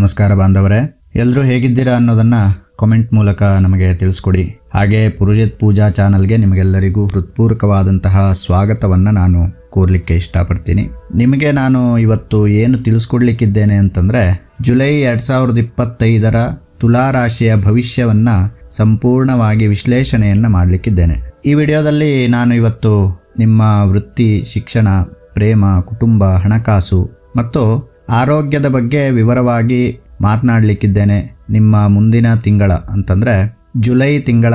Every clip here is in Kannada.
ನಮಸ್ಕಾರ ಬಾಂಧವರೇ. ಎಲ್ಲರೂ ಹೇಗಿದ್ದೀರಾ ಅನ್ನೋದನ್ನು ಕಾಮೆಂಟ್ ಮೂಲಕ ನಮಗೆ ತಿಳಿಸ್ಕೊಡಿ. ಹಾಗೆ ಪುರುಜಿತ್ ಪೂಜಾ ಚಾನಲ್ಗೆ ನಿಮಗೆಲ್ಲರಿಗೂ ಹೃತ್ಪೂರ್ವಕವಾದಂತಹ ಸ್ವಾಗತವನ್ನು ನಾನು ಕೋರ್ಲಿಕ್ಕೆ ಇಷ್ಟಪಡ್ತೀನಿ. ನಿಮಗೆ ನಾನು ಇವತ್ತು ಏನು ತಿಳಿಸ್ಕೊಡ್ಲಿಕ್ಕಿದ್ದೇನೆ ಅಂತಂದರೆ, ಜುಲೈ ಎರಡು ಸಾವಿರದ ಇಪ್ಪತ್ತೈದರ ತುಲಾ ರಾಶಿಯ ಭವಿಷ್ಯವನ್ನು ಸಂಪೂರ್ಣವಾಗಿ ವಿಶ್ಲೇಷಣೆಯನ್ನು ಮಾಡಲಿಕ್ಕಿದ್ದೇನೆ. ಈ ವಿಡಿಯೋದಲ್ಲಿ ನಾನು ಇವತ್ತು ನಿಮ್ಮ ವೃತ್ತಿ, ಶಿಕ್ಷಣ, ಪ್ರೇಮ, ಕುಟುಂಬ, ಹಣಕಾಸು ಮತ್ತು ಆರೋಗ್ಯದ ಬಗ್ಗೆ ವಿವರವಾಗಿ ಮಾತನಾಡಲಿಕ್ಕಿದ್ದೇನೆ. ನಿಮ್ಮ ಮುಂದಿನ ತಿಂಗಳ, ಅಂತಂದರೆ ಜುಲೈ ತಿಂಗಳ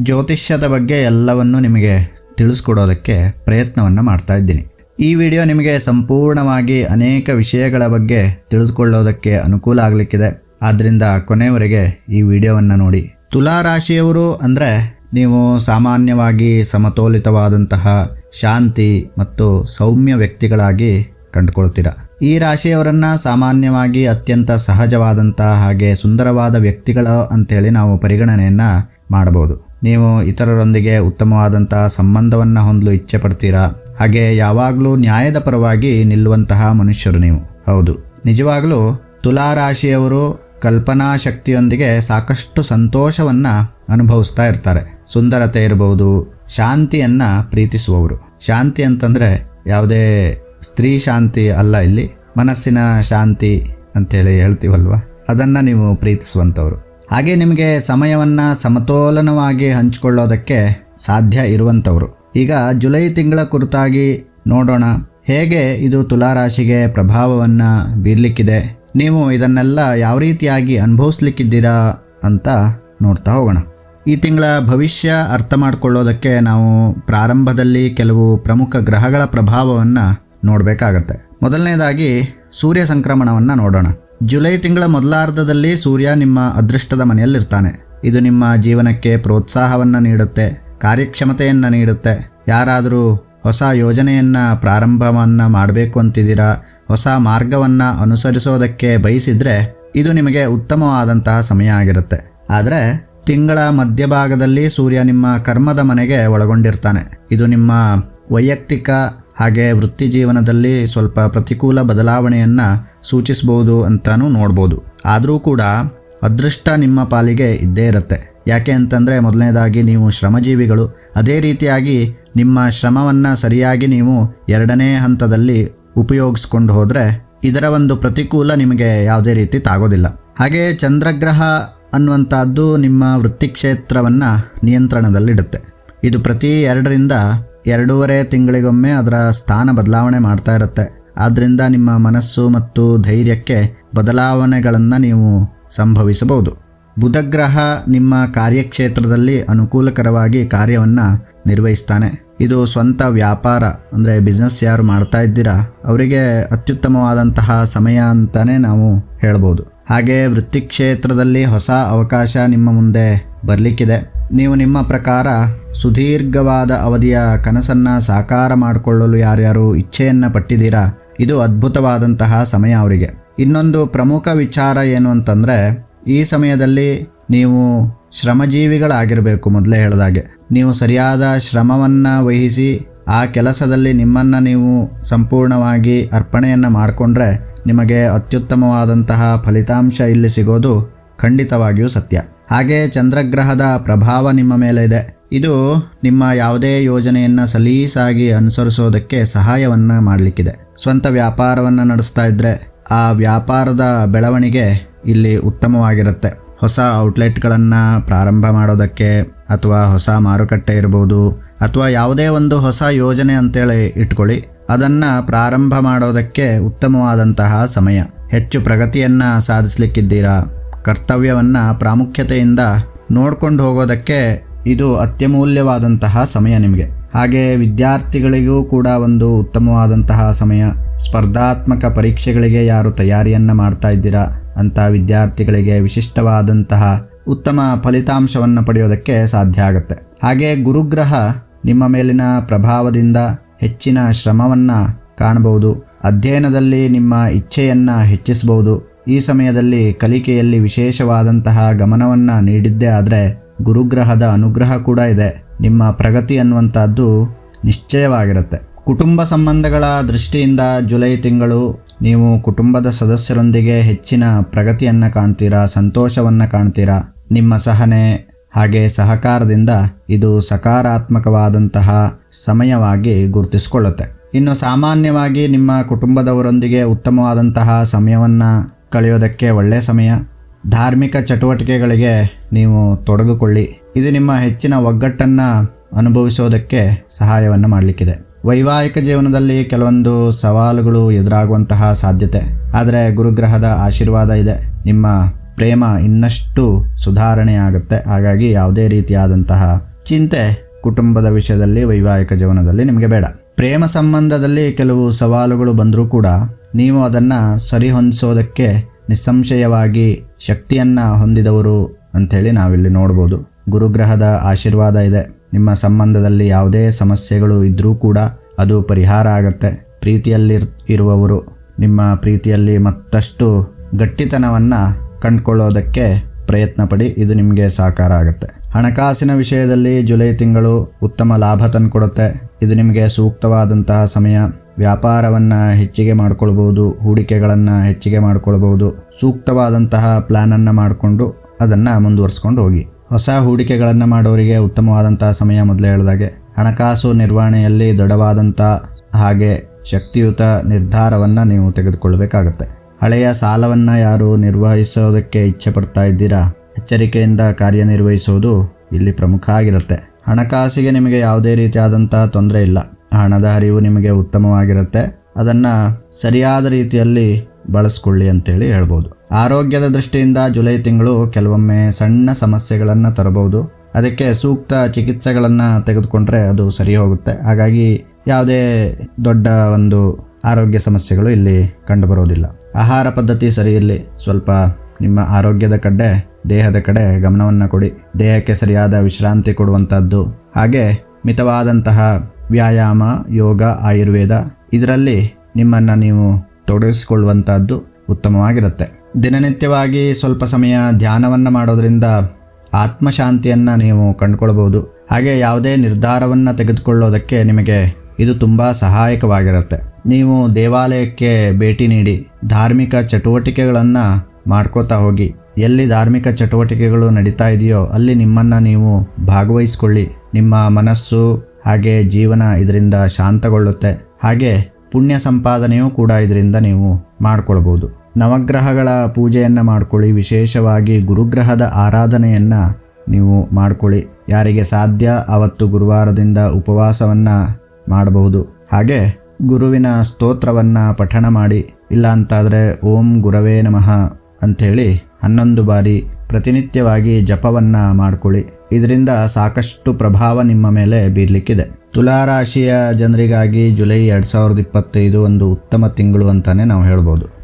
ಜ್ಯೋತಿಷ್ಯದ ಬಗ್ಗೆ ಎಲ್ಲವನ್ನು ನಿಮಗೆ ತಿಳಿಸ್ಕೊಡೋದಕ್ಕೆ ಪ್ರಯತ್ನವನ್ನು ಮಾಡ್ತಾ ಇದ್ದೀನಿ. ಈ ವಿಡಿಯೋ ನಿಮಗೆ ಸಂಪೂರ್ಣವಾಗಿ ಅನೇಕ ವಿಷಯಗಳ ಬಗ್ಗೆ ತಿಳಿದುಕೊಳ್ಳೋದಕ್ಕೆ ಅನುಕೂಲ ಆಗಲಿಕ್ಕಿದೆ. ಆದ್ದರಿಂದ ಕೊನೆಯವರೆಗೆ ಈ ವಿಡಿಯೋವನ್ನು ನೋಡಿ. ತುಲಾ ರಾಶಿಯವರು ಅಂದರೆ ನೀವು ಸಾಮಾನ್ಯವಾಗಿ ಸಮತೋಲಿತವಾದಂತಹ ಶಾಂತಿ ಮತ್ತು ಸೌಮ್ಯ ವ್ಯಕ್ತಿಗಳಾಗಿ ಕಂಡುಕೊಳ್ತೀರಾ. ಈ ರಾಶಿಯವರನ್ನ ಸಾಮಾನ್ಯವಾಗಿ ಅತ್ಯಂತ ಸಹಜವಾದಂತಹ ಹಾಗೆ ಸುಂದರವಾದ ವ್ಯಕ್ತಿಗಳ ಅಂತೇಳಿ ನಾವು ಪರಿಗಣನೆಯನ್ನ ಮಾಡಬಹುದು. ನೀವು ಇತರರೊಂದಿಗೆ ಉತ್ತಮವಾದಂತಹ ಸಂಬಂಧವನ್ನು ಹೊಂದಲು ಇಚ್ಛೆ ಪಡ್ತೀರಾ? ಹಾಗೆ ಯಾವಾಗಲೂ ನ್ಯಾಯದ ಪರವಾಗಿ ನಿಲ್ಲುವಂತಹ ಮನುಷ್ಯರು ನೀವು. ಹೌದು. ನಿಜವಾಗಲೂ ತುಲಾ ರಾಶಿಯವರು ಕಲ್ಪನಾ ಶಕ್ತಿಯೊಂದಿಗೆ ಸಾಕಷ್ಟು ಸಂತೋಷವನ್ನ ಅನುಭವಿಸ್ತಾ ಇರ್ತಾರೆ. ಸುಂದರತೆ ಇರಬಹುದು ಶಾಂತಿಯನ್ನ ಪ್ರೀತಿಸುವವರು. ಶಾಂತಿ ಅಂತಂದ್ರೆ ಯಾವುದೇ ಸ್ತ್ರೀ ಶಾಂತಿ ಅಲ್ಲ ಇಲ್ಲಿ. ಮನಸ್ಸಿನ ಶಾಂತಿ ಅಂತೇಳಿ ಹೇಳ್ತೀವಲ್ವ? ಅದನ್ನು ನೀವು ಪ್ರೀತಿಸುವಂಥವ್ರು. ಹಾಗೆ ನಿಮಗೆ ಸಮಯವನ್ನು ಸಮತೋಲನವಾಗಿ ಹಂಚಿಕೊಳ್ಳೋದಕ್ಕೆ ಸಾಧ್ಯ ಇರುವಂಥವ್ರು. ಈಗ ಜುಲೈ ತಿಂಗಳ ಕುರಿತಾಗಿ ನೋಡೋಣ. ಹೇಗೆ ಇದು ತುಲಾರಾಶಿಗೆ ಪ್ರಭಾವವನ್ನು ಬೀರ್ಲಿಕ್ಕಿದೆ? ನೀವು ಇದನ್ನೆಲ್ಲ ಯಾವ ರೀತಿಯಾಗಿ ಅನುಭವಿಸ್ಲಿಕ್ಕಿದ್ದೀರಾ ಅಂತ ನೋಡ್ತಾ ಹೋಗೋಣ. ಈ ತಿಂಗಳ ಭವಿಷ್ಯ ಅರ್ಥ ಮಾಡಿಕೊಳ್ಳೋದಕ್ಕೆ ನಾವು ಪ್ರಾರಂಭದಲ್ಲಿ ಕೆಲವು ಪ್ರಮುಖ ಗ್ರಹಗಳ ಪ್ರಭಾವವನ್ನು ನೋಡಬೇಕಾಗತ್ತೆ. ಮೊದಲನೇದಾಗಿ ಸೂರ್ಯ ಸಂಕ್ರಮಣವನ್ನು ನೋಡೋಣ. ಜುಲೈ ತಿಂಗಳ ಮೊದಲಾರ್ಧದಲ್ಲಿ ಸೂರ್ಯ ನಿಮ್ಮ ಅದೃಷ್ಟದ ಮನೆಯಲ್ಲಿರ್ತಾನೆ. ಇದು ನಿಮ್ಮ ಜೀವನಕ್ಕೆ ಪ್ರೋತ್ಸಾಹವನ್ನು ನೀಡುತ್ತೆ, ಕಾರ್ಯಕ್ಷಮತೆಯನ್ನು ನೀಡುತ್ತೆ. ಯಾರಾದರೂ ಹೊಸ ಯೋಜನೆಯನ್ನು ಪ್ರಾರಂಭವನ್ನು ಮಾಡಬೇಕು ಅಂತಿದ್ದೀರಾ, ಹೊಸ ಮಾರ್ಗವನ್ನು ಅನುಸರಿಸೋದಕ್ಕೆ ಬಯಸಿದರೆ ಇದು ನಿಮಗೆ ಉತ್ತಮವಾದಂತಹ ಸಮಯ ಆಗಿರುತ್ತೆ. ಆದರೆ ತಿಂಗಳ ಮಧ್ಯಭಾಗದಲ್ಲಿ ಸೂರ್ಯ ನಿಮ್ಮ ಕರ್ಮದ ಮನೆಗೆ ಒಳಗೊಂಡಿರ್ತಾನೆ. ಇದು ನಿಮ್ಮ ವೈಯಕ್ತಿಕ ಹಾಗೆ ವೃತ್ತಿ ಜೀವನದಲ್ಲಿ ಸ್ವಲ್ಪ ಪ್ರತಿಕೂಲ ಬದಲಾವಣೆಯನ್ನು ಸೂಚಿಸಬಹುದು ಅಂತಾನೂ ನೋಡ್ಬೋದು. ಆದರೂ ಕೂಡ ಅದೃಷ್ಟ ನಿಮ್ಮ ಪಾಲಿಗೆ ಇದ್ದೇ ಇರುತ್ತೆ. ಯಾಕೆ ಅಂತಂದರೆ ಮೊದಲನೇದಾಗಿ ನೀವು ಶ್ರಮಜೀವಿಗಳು. ಅದೇ ರೀತಿಯಾಗಿ ನಿಮ್ಮ ಶ್ರಮವನ್ನು ಸರಿಯಾಗಿ ನೀವು ಎರಡನೇ ಹಂತದಲ್ಲಿ ಉಪಯೋಗಿಸ್ಕೊಂಡು ಹೋದರೆ ಇದರ ಒಂದು ಪ್ರತಿಕೂಲ ನಿಮಗೆ ಯಾವುದೇ ರೀತಿ ತಾಗೋದಿಲ್ಲ. ಹಾಗೆ ಚಂದ್ರಗ್ರಹ ಅನ್ನುವಂಥದ್ದು ನಿಮ್ಮ ವೃತ್ತಿ ಕ್ಷೇತ್ರವನ್ನು ನಿಯಂತ್ರಣದಲ್ಲಿಡುತ್ತೆ. ಇದು ಪ್ರತಿ ಎರಡರಿಂದ ಎರಡೂವರೆ ತಿಂಗಳಿಗೊಮ್ಮೆ ಅದರ ಸ್ಥಾನ ಬದಲಾವಣೆ ಮಾಡ್ತಾ ಇರುತ್ತೆ. ಆದ್ದರಿಂದ ನಿಮ್ಮ ಮನಸ್ಸು ಮತ್ತು ಧೈರ್ಯಕ್ಕೆ ಬದಲಾವಣೆಗಳನ್ನು ನೀವು ಸಂಭವಿಸಬಹುದು. ಬುಧಗ್ರಹ ನಿಮ್ಮ ಕಾರ್ಯಕ್ಷೇತ್ರದಲ್ಲಿ ಅನುಕೂಲಕರವಾಗಿ ಕಾರ್ಯವನ್ನು ನಿರ್ವಹಿಸ್ತಾನೆ. ಇದು ಸ್ವಂತ ವ್ಯಾಪಾರ, ಅಂದರೆ ಬಿಸ್ನೆಸ್ ಯಾರು ಮಾಡ್ತಾ ಇದ್ದೀರಾ, ಅವರಿಗೆ ಅತ್ಯುತ್ತಮವಾದಂತಹ ಸಮಯ ಅಂತಲೇ ನಾವು ಹೇಳ್ಬೋದು. ಹಾಗೆ ವೃತ್ತಿ ಕ್ಷೇತ್ರದಲ್ಲಿ ಹೊಸ ಅವಕಾಶ ನಿಮ್ಮ ಮುಂದೆ ಬರಲಿಕ್ಕಿದೆ. ನೀವು ನಿಮ್ಮ ಪ್ರಕಾರ ಸುದೀರ್ಘವಾದ ಅವಧಿಯ ಕನಸನ್ನು ಸಾಕಾರ ಮಾಡಿಕೊಳ್ಳಲು ಯಾರ್ಯಾರು ಇಚ್ಛೆಯನ್ನು ಪಟ್ಟಿದ್ದೀರಾ? ಇದು ಅದ್ಭುತವಾದಂತಹ ಸಮಯ ಅವರಿಗೆ. ಇನ್ನೊಂದು ಪ್ರಮುಖ ವಿಚಾರ ಏನು ಅಂತಂದರೆ, ಈ ಸಮಯದಲ್ಲಿ ನೀವು ಶ್ರಮಜೀವಿಗಳಾಗಿರಬೇಕು ಮೊದಲೇ ಹೇಳಿದಾಗೆ ನೀವು ಸರಿಯಾದ ಶ್ರಮವನ್ನು ವಹಿಸಿ, ಆ ಕೆಲಸದಲ್ಲಿ ನಿಮ್ಮನ್ನು ನೀವು ಸಂಪೂರ್ಣವಾಗಿ ಅರ್ಪಣೆಯನ್ನು ಮಾಡಿಕೊಂಡ್ರೆ ನಿಮಗೆ ಅತ್ಯುತ್ತಮವಾದಂತಹ ಫಲಿತಾಂಶ ಇಲ್ಲಿ ಸಿಗೋದು ಖಂಡಿತವಾಗಿಯೂ ಸತ್ಯ. ಹಾಗೆ ಚಂದ್ರಗ್ರಹದ ಪ್ರಭಾವ ನಿಮ್ಮ ಮೇಲೆ ಇದೆ. ಇದು ನಿಮ್ಮ ಯಾವುದೇ ಯೋಜನೆಯನ್ನು ಸಲೀಸಾಗಿ ಅನುಸರಿಸೋದಕ್ಕೆ ಸಹಾಯವನ್ನು ಮಾಡಲಿಕ್ಕಿದೆ. ಸ್ವಂತ ವ್ಯಾಪಾರವನ್ನು ನಡೆಸ್ತಾ ಇದ್ದರೆ ಆ ವ್ಯಾಪಾರದ ಬೆಳವಣಿಗೆ ಇಲ್ಲಿ ಉತ್ತಮವಾಗಿರುತ್ತೆ. ಹೊಸ ಔಟ್ಲೆಟ್ಗಳನ್ನು ಪ್ರಾರಂಭ ಮಾಡೋದಕ್ಕೆ ಅಥವಾ ಹೊಸ ಮಾರುಕಟ್ಟೆ ಇರ್ಬೋದು ಅಥವಾ ಯಾವುದೇ ಒಂದು ಹೊಸ ಯೋಜನೆ ಅಂತೇಳಿ ಇಟ್ಕೊಳ್ಳಿ. ಅದನ್ನು ಪ್ರಾರಂಭ ಮಾಡೋದಕ್ಕೆ ಉತ್ತಮವಾದಂತಹ ಸಮಯ. ಹೆಚ್ಚು ಪ್ರಗತಿಯನ್ನು ಸಾಧಿಸಲಿಕ್ಕಿದ್ದೀರಾ? ಕರ್ತವ್ಯವನ್ನು ಪ್ರಾಮುಖ್ಯತೆಯಿಂದ ನೋಡ್ಕೊಂಡು ಹೋಗೋದಕ್ಕೆ ಇದು ಅತ್ಯಮೂಲ್ಯವಾದಂತಹ ಸಮಯ ನಿಮಗೆ. ಹಾಗೆ ವಿದ್ಯಾರ್ಥಿಗಳಿಗೂ ಕೂಡ ಒಂದು ಉತ್ತಮವಾದಂತಹ ಸಮಯ. ಸ್ಪರ್ಧಾತ್ಮಕ ಪರೀಕ್ಷೆಗಳಿಗೆ ಯಾರು ತಯಾರಿಯನ್ನು ಮಾಡ್ತಾ ಇದ್ದೀರಾ? ಅಂತ ವಿದ್ಯಾರ್ಥಿಗಳಿಗೆ ವಿಶಿಷ್ಟವಾದಂತಹ ಉತ್ತಮ ಫಲಿತಾಂಶವನ್ನು ಪಡೆಯೋದಕ್ಕೆ ಸಾಧ್ಯ ಆಗುತ್ತೆ. ಹಾಗೆ ಗುರುಗ್ರಹ ನಿಮ್ಮ ಮೇಲಿನ ಪ್ರಭಾವದಿಂದ ಹೆಚ್ಚಿನ ಶ್ರಮವನ್ನು ಕಾಣಬಹುದು ಅಧ್ಯಯನದಲ್ಲಿ ನಿಮ್ಮ ಇಚ್ಛೆಯನ್ನು ಹೆಚ್ಚಿಸಬಹುದು ಈ ಸಮಯದಲ್ಲಿ ಕಲಿಕೆಯಲ್ಲಿ ವಿಶೇಷವಾದಂತಹ ಗಮನವನ್ನು ನೀಡಿದ್ದೇ ಆದರೆ ಗುರುಗ್ರಹದ ಅನುಗ್ರಹ ಕೂಡ ಇದೆ. ನಿಮ್ಮ ಪ್ರಗತಿ ಅನ್ನುವಂಥದ್ದು ನಿಶ್ಚಯವಾಗಿರುತ್ತೆ. ಕುಟುಂಬ ಸಂಬಂಧಗಳ ದೃಷ್ಟಿಯಿಂದ ಜುಲೈ ತಿಂಗಳು ನೀವು ಕುಟುಂಬದ ಸದಸ್ಯರೊಂದಿಗೆ ಹೆಚ್ಚಿನ ಪ್ರಗತಿಯನ್ನು ಕಾಣ್ತೀರಾ, ಸಂತೋಷವನ್ನು ಕಾಣ್ತೀರಾ? ನಿಮ್ಮ ಸಹನೆ ಹಾಗೆ ಸಹಕಾರದಿಂದ ಇದು ಸಕಾರಾತ್ಮಕವಾದಂತಹ ಸಮಯವಾಗಿ ಗುರುತಿಸಿಕೊಳ್ಳುತ್ತೆ. ಇನ್ನು ಸಾಮಾನ್ಯವಾಗಿ ನಿಮ್ಮ ಕುಟುಂಬದವರೊಂದಿಗೆ ಉತ್ತಮವಾದಂತಹ ಸಮಯವನ್ನು ಕಳೆಯೋದಕ್ಕೆ ಒಳ್ಳೆಯ ಸಮಯ. ಧಾರ್ಮಿಕ ಚಟುವಟಿಕೆಗಳಿಗೆ ನೀವು ತೊಡಗಿಕೊಳ್ಳಿ. ಇದು ನಿಮ್ಮ ಹೆಚ್ಚಿನ ಒಗ್ಗಟ್ಟನ್ನು ಅನುಭವಿಸೋದಕ್ಕೆ ಸಹಾಯವನ್ನು ಮಾಡಲಿಕ್ಕಿದೆ. ವೈವಾಹಿಕ ಜೀವನದಲ್ಲಿ ಕೆಲವೊಂದು ಸವಾಲುಗಳು ಎದುರಾಗುವಂತಹ ಸಾಧ್ಯತೆ. ಆದರೆ ಗುರುಗ್ರಹದ ಆಶೀರ್ವಾದ ಇದೆ. ನಿಮ್ಮ ಪ್ರೇಮ ಇನ್ನಷ್ಟು ಸುಧಾರಣೆ ಆಗುತ್ತೆ. ಹಾಗಾಗಿ ಯಾವುದೇ ರೀತಿಯಾದಂತಹ ಚಿಂತೆ ಕುಟುಂಬದ ವಿಷಯದಲ್ಲಿ ವೈವಾಹಿಕ ಜೀವನದಲ್ಲಿ ನಿಮಗೆ ಬೇಡ. ಪ್ರೇಮ ಸಂಬಂಧದಲ್ಲಿ ಕೆಲವು ಸವಾಲುಗಳು ಬಂದರೂ ಕೂಡ ನೀವು ಅದನ್ನು ಸರಿಹೊಂದಿಸೋದಕ್ಕೆ ನಿಸ್ಸಂಶಯವಾಗಿ ಶಕ್ತಿಯನ್ನು ಹೊಂದಿದವರು ಅಂಥೇಳಿ ನಾವಿಲ್ಲಿ ನೋಡ್ಬೋದು. ಗುರುಗ್ರಹದ ಆಶೀರ್ವಾದ ಇದೆ. ನಿಮ್ಮ ಸಂಬಂಧದಲ್ಲಿ ಯಾವುದೇ ಸಮಸ್ಯೆಗಳು ಇದ್ದರೂ ಕೂಡ ಅದು ಪರಿಹಾರ ಆಗುತ್ತೆ. ಪ್ರೀತಿಯಲ್ಲಿ ಇರುವವರು ನಿಮ್ಮ ಪ್ರೀತಿಯಲ್ಲಿ ಮತ್ತಷ್ಟು ಗಟ್ಟಿತನವನ್ನು ಕಂಡುಕೊಳ್ಳೋದಕ್ಕೆ ಪ್ರಯತ್ನ ಪಡಿ ಇದು ನಿಮಗೆ ಸಾಕಾರ ಆಗುತ್ತೆ. ಹಣಕಾಸಿನ ವಿಷಯದಲ್ಲಿ ಜುಲೈ ತಿಂಗಳು ಉತ್ತಮ ಲಾಭ ತಂದುಕೊಡುತ್ತೆ. ಇದು ನಿಮಗೆ ಸೂಕ್ತವಾದಂತಹ ಸಮಯ. ವ್ಯಾಪಾರವನ್ನು ಹೆಚ್ಚಿಗೆ ಮಾಡ್ಕೊಳ್ಬೋದು, ಹೂಡಿಕೆಗಳನ್ನು ಹೆಚ್ಚಿಗೆ ಮಾಡ್ಕೊಳ್ಬೋದು, ಸೂಕ್ತವಾದಂತಹ ಪ್ಲ್ಯಾನನ್ನು ಮಾಡಿಕೊಂಡು ಅದನ್ನು ಮುಂದುವರಿಸ್ಕೊಂಡು ಹೋಗಿ. ಹೊಸ ಹೂಡಿಕೆಗಳನ್ನು ಮಾಡೋರಿಗೆ ಉತ್ತಮವಾದಂತಹ ಸಮಯ ಮೊದಲೇ ಹೇಳಿದಾಗೆ, ಹಣಕಾಸು ನಿರ್ವಹಣೆಯಲ್ಲಿ ದೃಢವಾದಂಥ ಹಾಗೆ ಶಕ್ತಿಯುತ ನಿರ್ಧಾರವನ್ನು ನೀವು ತೆಗೆದುಕೊಳ್ಬೇಕಾಗತ್ತೆ. ಹಳೆಯ ಸಾಲವನ್ನು ಯಾರು ನಿರ್ವಹಿಸೋದಕ್ಕೆ ಇಚ್ಛೆ ಪಡ್ತಾ ಇದ್ದೀರಾ? ಎಚ್ಚರಿಕೆಯಿಂದ ಕಾರ್ಯನಿರ್ವಹಿಸುವುದು ಇಲ್ಲಿ ಪ್ರಮುಖ ಆಗಿರುತ್ತೆ. ಹಣಕಾಸಿಗೆ ನಿಮಗೆ ಯಾವುದೇ ರೀತಿಯಾದಂಥ ತೊಂದರೆ ಇಲ್ಲ. ಹಣದ ಹರಿವು ನಿಮಗೆ ಉತ್ತಮವಾಗಿರುತ್ತೆ. ಅದನ್ನು ಸರಿಯಾದ ರೀತಿಯಲ್ಲಿ ಬಳಸ್ಕೊಳ್ಳಿ ಅಂತೇಳಿ ಹೇಳ್ಬೋದು. ಆರೋಗ್ಯದ ದೃಷ್ಟಿಯಿಂದ ಜುಲೈ ತಿಂಗಳು ಕೆಲವೊಮ್ಮೆ ಸಣ್ಣ ಸಮಸ್ಯೆಗಳನ್ನು ತರಬಹುದು. ಅದಕ್ಕೆ ಸೂಕ್ತ ಚಿಕಿತ್ಸೆಗಳನ್ನು ತೆಗೆದುಕೊಂಡ್ರೆ ಅದು ಸರಿ ಹೋಗುತ್ತೆ. ಹಾಗಾಗಿ ಯಾವುದೇ ದೊಡ್ಡ ಒಂದು ಆರೋಗ್ಯ ಸಮಸ್ಯೆಗಳು ಇಲ್ಲಿ ಕಂಡುಬರೋದಿಲ್ಲ. ಆಹಾರ ಪದ್ಧತಿ ಸರಿ ಇರಲಿ ಸ್ವಲ್ಪ ನಿಮ್ಮ ಆರೋಗ್ಯದ ಕಡೆ ದೇಹದ ಕಡೆ ಗಮನವನ್ನು ಕೊಡಿ. ದೇಹಕ್ಕೆ ಸರಿಯಾದ ವಿಶ್ರಾಂತಿ ಕೊಡುವಂಥದ್ದು ಹಾಗೆ ಮಿತವಾದಂತಹ ವ್ಯಾಯಾಮ, ಯೋಗ, ಆಯುರ್ವೇದ, ಇದರಲ್ಲಿ ನಿಮ್ಮನ್ನು ನೀವು ತೊಡಗಿಸಿಕೊಳ್ಳುವಂಥದ್ದು ಉತ್ತಮವಾಗಿರುತ್ತೆ. ದಿನನಿತ್ಯವಾಗಿ ಸ್ವಲ್ಪ ಸಮಯ ಧ್ಯಾನವನ್ನು ಮಾಡೋದರಿಂದ ಆತ್ಮಶಾಂತಿಯನ್ನು ನೀವು ಕಂಡುಕೊಳ್ಬೋದು ಹಾಗೆ ಯಾವುದೇ ನಿರ್ಧಾರವನ್ನು ತೆಗೆದುಕೊಳ್ಳೋದಕ್ಕೆ ನಿಮಗೆ ಇದು ತುಂಬ ಸಹಾಯಕವಾಗಿರುತ್ತೆ. ನೀವು ದೇವಾಲಯಕ್ಕೆ ಭೇಟಿ ನೀಡಿ ಧಾರ್ಮಿಕ ಚಟುವಟಿಕೆಗಳನ್ನು ಮಾಡ್ಕೋತಾ ಹೋಗಿ, ಎಲ್ಲಿ ಧಾರ್ಮಿಕ ಚಟುವಟಿಕೆಗಳು ನಡೀತಾ ಇದೆಯೋ ಅಲ್ಲಿ ನಿಮ್ಮನ್ನು ನೀವು ಭಾಗವಹಿಸ್ಕೊಳ್ಳಿ. ನಿಮ್ಮ ಮನಸ್ಸು ಹಾಗೆ ಜೀವನ ಇದರಿಂದ ಶಾಂತಗೊಳ್ಳುತ್ತೆ. ಹಾಗೆ ಪುಣ್ಯ ಸಂಪಾದನೆಯೂ ಕೂಡ ಇದರಿಂದ ನೀವು ಮಾಡ್ಕೊಳ್ಬೋದು. ನವಗ್ರಹಗಳ ಪೂಜೆಯನ್ನು ಮಾಡ್ಕೊಳ್ಳಿ, ವಿಶೇಷವಾಗಿ ಗುರುಗ್ರಹದ ಆರಾಧನೆಯನ್ನು ನೀವು ಮಾಡ್ಕೊಳ್ಳಿ. ಯಾರಿಗೆ ಸಾಧ್ಯ ಅವತ್ತು ಗುರುವಾರದಿಂದ ಉಪವಾಸವನ್ನು ಮಾಡಬಹುದು. ಹಾಗೆ ಗುರುವಿನ ಸ್ತೋತ್ರವನ್ನು ಪಠಣ ಮಾಡಿ ಇಲ್ಲ ಅಂತಾದರೆ ಓಂ ಗುರವೇ ನಮಃ ಅಂಥೇಳಿ ಹನ್ನೊಂದು ಬಾರಿ ಪ್ರತಿನಿತ್ಯವಾಗಿ ಜಪವನ್ನು ಮಾಡ್ಕೊಳ್ಳಿ. ಇದರಿಂದ ಸಾಕಷ್ಟು ಪ್ರಭಾವ ನಿಮ್ಮ ಮೇಲೆ ಬೀರ್ಲಿಕ್ಕಿದೆ. ತುಲಾರಾಶಿಯ ಜನರಿಗಾಗಿ ಜುಲೈ ಎರಡು ಸಾವಿರದ ಇಪ್ಪತ್ತೈದು ಒಂದು ಉತ್ತಮ ತಿಂಗಳು ಅಂತಲೇ ನಾವು ಹೇಳ್ಬೋದು.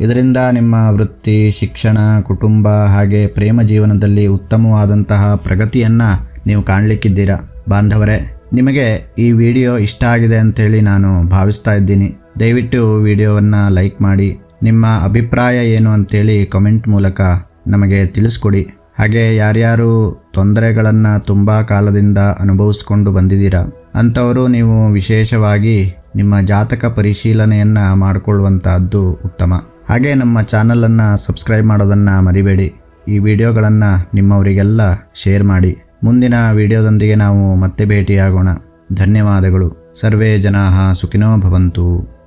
ಇದರಿಂದ ನಿಮ್ಮ ವೃತ್ತಿ, ಶಿಕ್ಷಣ, ಕುಟುಂಬ ಹಾಗೆ ಪ್ರೇಮ ಜೀವನದಲ್ಲಿ ಉತ್ತಮವಾದಂತಹ ಪ್ರಗತಿಯನ್ನು ನೀವು ಕಾಣಲಿಕ್ಕಿದ್ದೀರಾ? ಬಾಂಧವರೇ, ನಿಮಗೆ ಈ ವಿಡಿಯೋ ಇಷ್ಟ ಆಗಿದೆ ಅಂತೇಳಿ ನಾನು ಭಾವಿಸ್ತಾ ಇದ್ದೀನಿ. ದಯವಿಟ್ಟು ವಿಡಿಯೋವನ್ನು ಲೈಕ್ ಮಾಡಿ, ನಿಮ್ಮ ಅಭಿಪ್ರಾಯ ಏನು ಅಂತೇಳಿ ಕಮೆಂಟ್ ಮೂಲಕ ನಮಗೆ ತಿಳಿಸ್ಕೊಡಿ. ಹಾಗೆ ಯಾರ್ಯಾರು ತೊಂದರೆಗಳನ್ನು ತುಂಬ ಕಾಲದಿಂದ ಅನುಭವಿಸ್ಕೊಂಡು ಬಂದಿದ್ದೀರಾ? ಅಂಥವರು ನೀವು ವಿಶೇಷವಾಗಿ ನಿಮ್ಮ ಜಾತಕ ಪರಿಶೀಲನೆಯನ್ನು ಮಾಡಿಕೊಳ್ಳುವಂತಹದ್ದು ಉತ್ತಮ. ಹಾಗೆ ನಮ್ಮ ಚಾನಲನ್ನು ಸಬ್ಸ್ಕ್ರೈಬ್ ಮಾಡೋದನ್ನು ಮರಿಬೇಡಿ. ಈ ವಿಡಿಯೋಗಳನ್ನು ನಿಮ್ಮವರಿಗೆಲ್ಲ ಶೇರ್ ಮಾಡಿ. ಮುಂದಿನ ವಿಡಿಯೋದೊಂದಿಗೆ ನಾವು ಮತ್ತೆ ಭೇಟಿಯಾಗೋಣ. ಧನ್ಯವಾದಗಳು. ಸರ್ವೇ ಜನಾ ಸುಖಿನೋ ಭವಂತು.